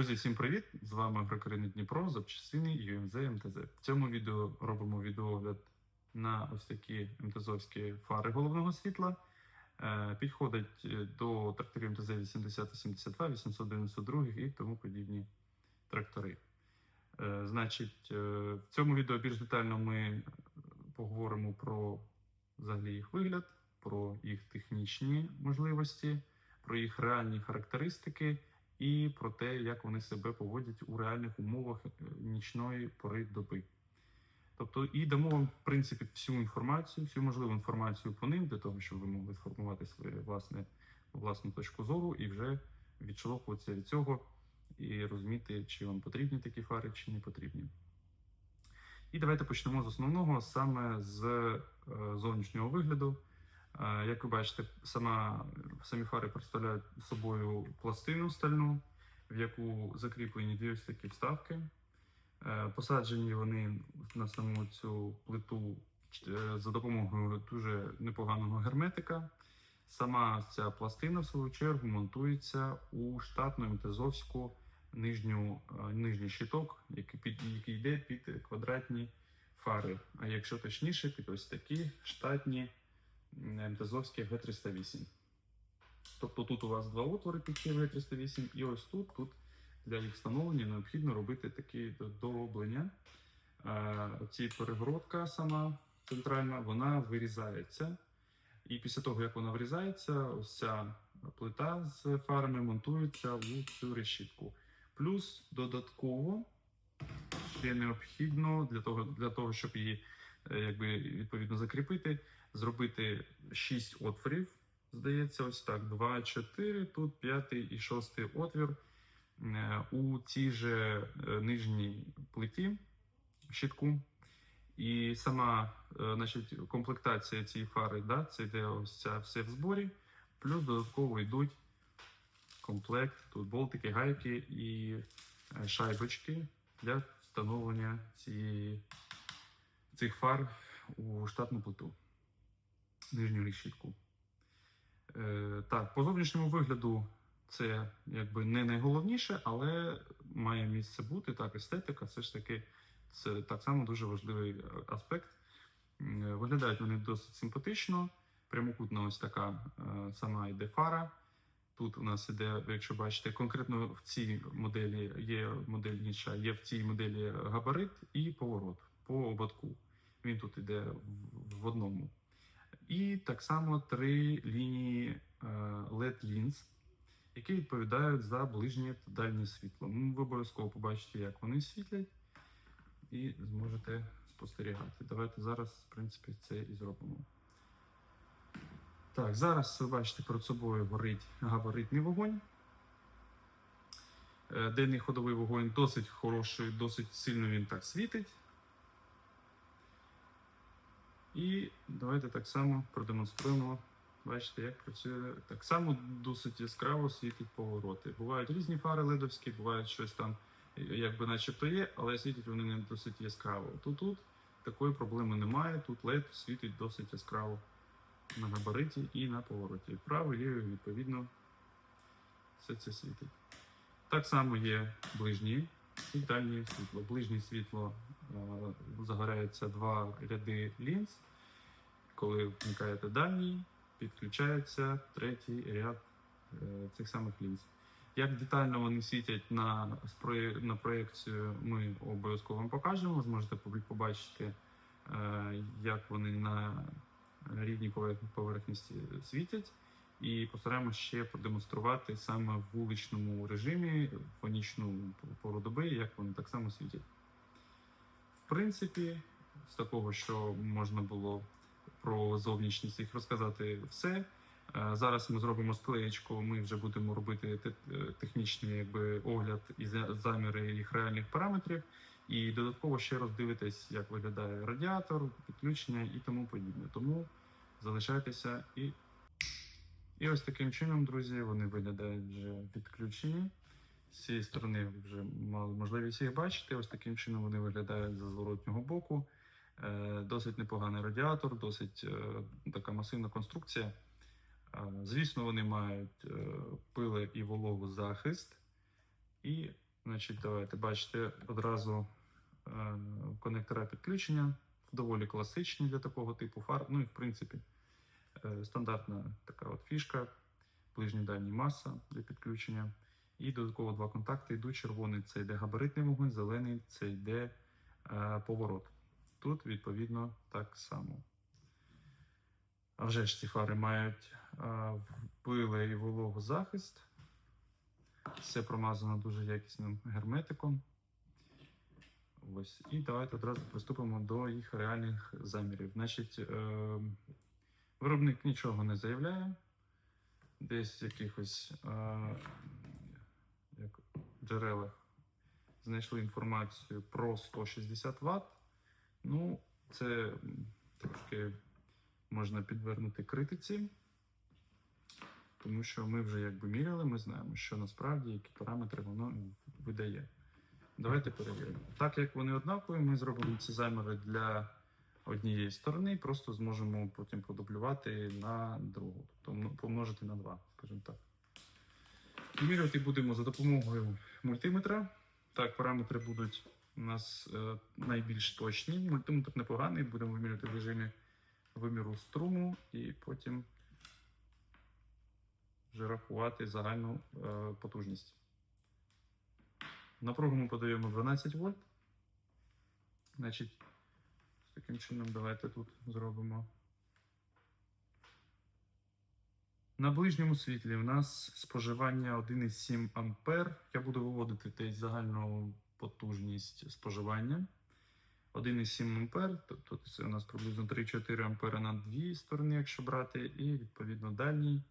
Друзі, всім привіт! З вами Агрокарини Дніпро, запчастини UMZ МТЗ. В цьому відео робимо відеогляд на ось такі МТЗовські фари головного світла. Е, Підходить е, до тракторів МТЗ 8072, 892 і тому подібні трактори. Е, Значить, в цьому відео більш детально ми поговоримо про взагалі їх вигляд, про їх технічні можливості, про їх реальні характеристики і про те, як вони себе поводять у реальних умовах е, нічної пори доби. Тобто, і дамо вам, в принципі, всю інформацію, всю можливу інформацію по ним, для того, щоб ви могли сформувати своє власне, власну точку зору і вже відштовхуватися від цього і розуміти, чи вам потрібні такі фари, чи не потрібні. І давайте почнемо з основного, саме з е, зовнішнього вигляду. Е, Як ви бачите, сама, самі фари представляють собою пластину стальну, в яку закріплені дві ось такі вставки. Е, Посаджені вони на саму цю плиту е, за допомогою дуже непоганого герметика. Сама ця пластина, в свою чергу, монтується у штатну МТЗовську нижню, нижній щиток, який, під, який йде під квадратні фари. А якщо точніше, під ось такі штатні МТЗовські Г308. Тобто тут у вас два отвори під ці Г308, і ось тут, тут для їх встановлення необхідно робити такі дороблення. Е, Ці перегородка сама центральна, вона вирізається. І після того, як вона вирізається, ось ця плита з фарами монтується в цю решітку. Плюс додатково ще необхідно для того, для того щоб її е, якби, відповідно закріпити, зробити 6 отворів. Здається, ось так: 2, 4, тут п'ятий і шостий отвір е, у цій же е, нижній плиті щитку. І сама е, значить, комплектація цієї фари, да, це йде ось ця все в зборі, плюс додатково йдуть комплект, тут болтики, гайки і шайбочки для встановлення цієї, цих фар у штатну плиту, нижню решітку. Е, так, по зовнішньому вигляду це якби не найголовніше, але має місце бути. Так, естетика, все ж таки, це так само дуже важливий аспект. Е, Виглядають вони досить симпатично. Прямокутна ось така е, сама йде фара. Тут у нас іде, якщо бачите, конкретно в цій моделі є модель інша, є в цій моделі габарит і поворот по ободку. Він тут іде в одному. І так само три лінії е, LED лінз, які відповідають за ближнє та дальнє світло. Ну, Ви обов'язково побачите, як вони світлять, і зможете спостерігати. Давайте зараз, в принципі, це і зробимо. Так, зараз ви бачите перед собою горить габаритний вогонь. Е, Денний ходовий вогонь досить хороший, досить сильно він так світить. І давайте так само продемонструємо. Бачите, як працює. Так само досить яскраво світить повороти. Бувають різні фари ледовські, бувають щось там, якби начебто є, але світять вони не досить яскраво. Тут тут такої проблеми немає. Тут LED світить досить яскраво на габариті і на повороті. Право, ліве, відповідно, все це світить. Так само є ближні і дальнє світло. Ближнє світло е, загорається два ряди лінз. Коли вмикаєте дальній, підключається третій ряд е, цих самих лінз. Як детально вони світять на, на проєкцію, ми обов'язково вам покажемо. Зможете побачити, е, як вони на рівній поверхності світять. І постараємося ще продемонструвати саме в вуличному режимі, в нічну пору доби, як вони так само світять. Принципі, з такого, що можна було про зовнішність їх розказати все. Е, Зараз ми зробимо склеєчку, ми вже будемо робити е, технічний якби, огляд і заміри їх реальних параметрів. І додатково ще раз роздивитись, як виглядає радіатор, підключення і тому подібне. Тому залишайтеся і. І ось таким чином, друзі, вони виглядають вже підключені. З цієї сторони вже мали можливість їх бачити. Ось таким чином вони виглядають з зворотнього боку. Е, Досить непоганий радіатор, досить е, така масивна конструкція. Е, Звісно, вони мають пиле і вологу захист. І Значить, давайте бачите одразу конектора підключення. Доволі класичні для такого типу фар. Ну і в принципі стандартна така от фішка, ближній дальній маса для підключення. І додатково два контакти йдуть. Червоний це йде габаритний вогонь, зелений це йде е, поворот. Тут відповідно так само. А вже ж ці фари мають е, пиле і вологозахист. Все промазано дуже якісним герметиком. Ось. І давайте одразу приступимо до їх реальних замірів. Значить, е, виробник нічого не заявляє. Десь якихось е, джерелах знайшли інформацію про 160 Вт. Ну, це трошки можна підвернути критиці, тому що ми вже якби міряли, ми знаємо, що насправді які параметри воно видає. Давайте перевіримо. Так як вони однакові, ми зробимо ці заміри для однієї сторони, просто зможемо потім подублювати на другу, тобто помножити на 2, скажімо так. Міряти будемо за допомогою мультиметра. Так, параметри будуть у нас е, найбільш точні. Мультиметр непоганий, будемо вимірювати в режимі виміру струму і потім вже рахувати загальну е, потужність. Напругу ми подаємо 12 вольт. Значить, таким чином давайте тут зробимо. На ближньому світлі у нас споживання 1,7 ампер. Я буду виводити десь загальну потужність споживання. 1,7 ампер, тобто це у нас приблизно 3-4 ампера на дві сторони, якщо брати, і відповідно дальній.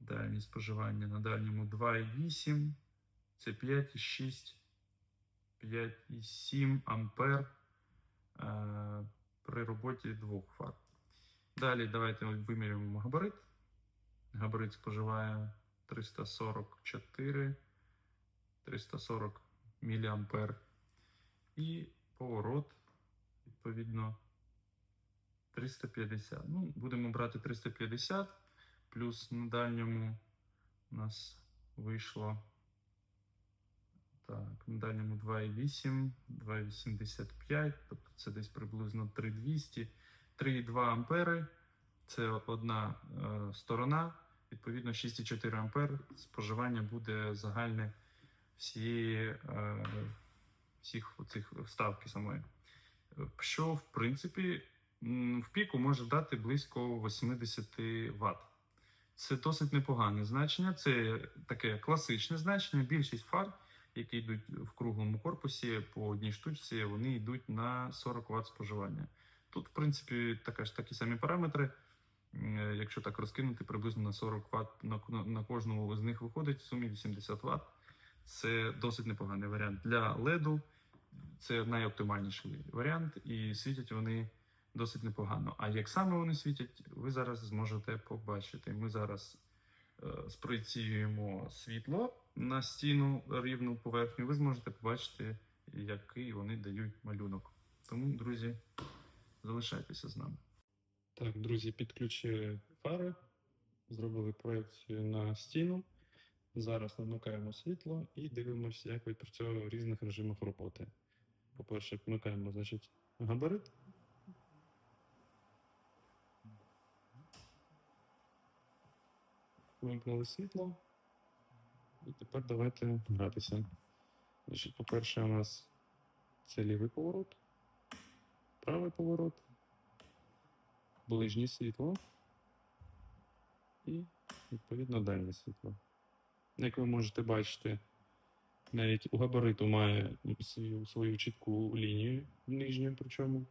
Дальнє споживання на дальньому 2,8. Це 5,6, 5,7 ампер е, при роботі двох фар. Далі давайте вимірюємо габарит. Габарит споживає 344, 340 мА. І поворот, відповідно, 350. Ну, будемо брати 350, плюс на дальньому у нас вийшло. Так, на дальньому 2,8, 2,85, тобто це десь приблизно 3,200, 3,2 ампери. Це одна е, сторона, відповідно 6,4 ампер. Споживання буде загальне всієї, е, всіх цих вставки самої. Що, в принципі, в піку може дати близько 80 Вт. Це досить непогане значення. Це таке класичне значення. Більшість фар, які йдуть в круглому корпусі по одній штучці, вони йдуть на 40 Вт споживання. Тут, в принципі, така ж такі самі параметри. Е, Якщо так розкинути, приблизно на 40 Вт на, на, на кожному з них виходить в сумі 80 Вт. Це досить непоганий варіант. Для LED це найоптимальніший варіант, і світять вони досить непогано. А як саме вони світять, ви зараз зможете побачити. Ми зараз е, спроєціюємо світло на стіну рівну поверхню. Ви зможете побачити, який вони дають малюнок. Тому, друзі, залишайтеся з нами. Так, друзі, підключили фари, зробили проекцію на стіну. Зараз вмикаємо світло і дивимося, як відпрацьовує в різних режимах роботи. По-перше, вмикаємо значить, габарит. Вимкнули світло. І тепер давайте гратися. По-перше, у нас це лівий поворот, правий поворот, ближнє світло і, відповідно, дальнє світло. Як ви можете бачити, навіть у габариту має свою, свою чітку лінію нижню, причому,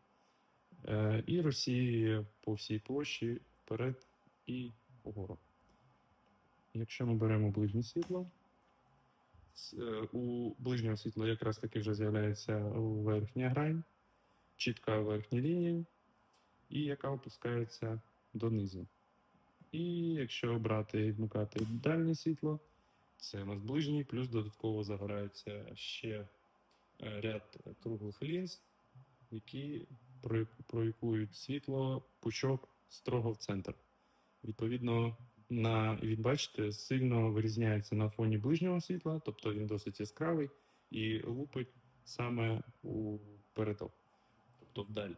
е, і розсіює по всій площі вперед і вгору. Якщо ми беремо ближнє світло, е, у ближнього світла якраз таки вже з'являється верхня грань, чітка верхня лінія, і яка опускається донизу. І якщо брати і вмикати дальнє світло, це у нас ближній, плюс додатково загорається ще е, ряд круглих лінз, які про- проєкують світло пучок строго в центр. Відповідно, на, він, бачите, сильно вирізняється на фоні ближнього світла, тобто він досить яскравий і лупить саме у передок, тобто вдаль.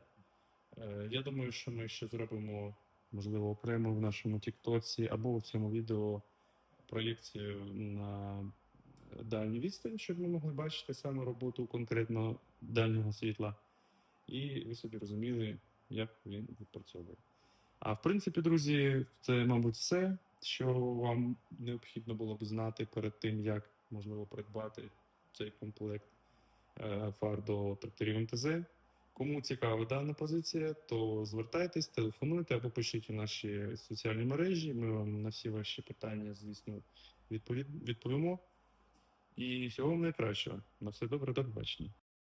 Е, Я думаю, що ми ще зробимо, можливо, окремо в нашому Тіктоці або в цьому відео проєкцію на дальню відстань, щоб ми могли бачити саме роботу конкретно дальнього світла. І ви собі розуміли, як він відпрацьовує. А в принципі, друзі, це, мабуть, все, що вам необхідно було б знати перед тим, як можливо придбати цей комплект е, фар до тракторів МТЗ. Кому цікава дана позиція, то звертайтесь, телефонуйте або пишіть у наші соціальні мережі. Ми вам на всі ваші питання, звісно, відпові... відповімо. І всього вам найкращого. На все добре, до побачення.